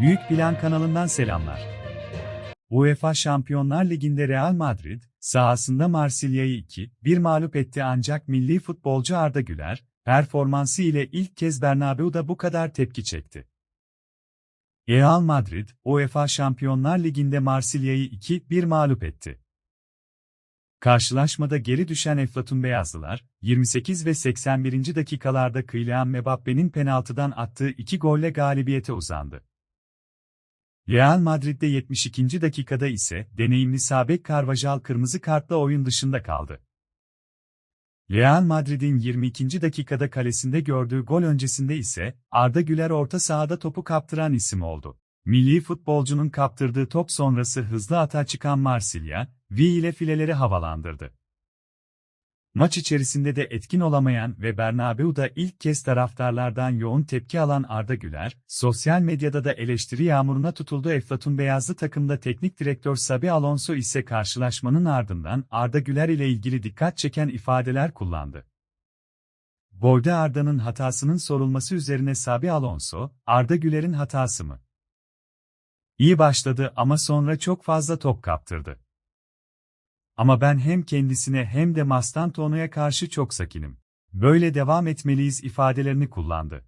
Büyük Plan kanalından selamlar. UEFA Şampiyonlar Ligi'nde Real Madrid, sahasında Marsilya'yı 2-1 mağlup etti ancak milli futbolcu Arda Güler, performansı ile ilk kez Bernabeu'da bu kadar tepki çekti. Real Madrid, UEFA Şampiyonlar Ligi'nde Marsilya'yı 2-1 mağlup etti. Karşılaşmada geri düşen Eflatun Beyazlılar, 28 ve 81. dakikalarda Kylian Mbappe'nin penaltıdan attığı iki golle galibiyete uzandı. Real Madrid'de 72. dakikada ise deneyimli Sabek Carvajal kırmızı kartla oyun dışında kaldı. Real Madrid'in 22. dakikada kalesinde gördüğü gol öncesinde ise Arda Güler orta sahada topu kaptıran isim oldu. Milli futbolcunun kaptırdığı top sonrası hızlı ata çıkan Marsilya, V ile fileleri havalandırdı. Maç içerisinde de etkin olamayan ve Bernabeu'da ilk kez taraftarlardan yoğun tepki alan Arda Güler, sosyal medyada da eleştiri yağmuruna tutuldu Eflatun Beyazlı takımda teknik direktör Sabi Alonso ise karşılaşmanın ardından Arda Güler ile ilgili dikkat çeken ifadeler kullandı. Golde Arda'nın hatasının sorulması üzerine Sabi Alonso, Arda Güler'in hatası mı? İyi başladı ama sonra çok fazla top kaptırdı. Ama ben hem kendisine hem de Mastantuono'ya karşı çok sakinim. Böyle devam etmeliyiz ifadelerini kullandı.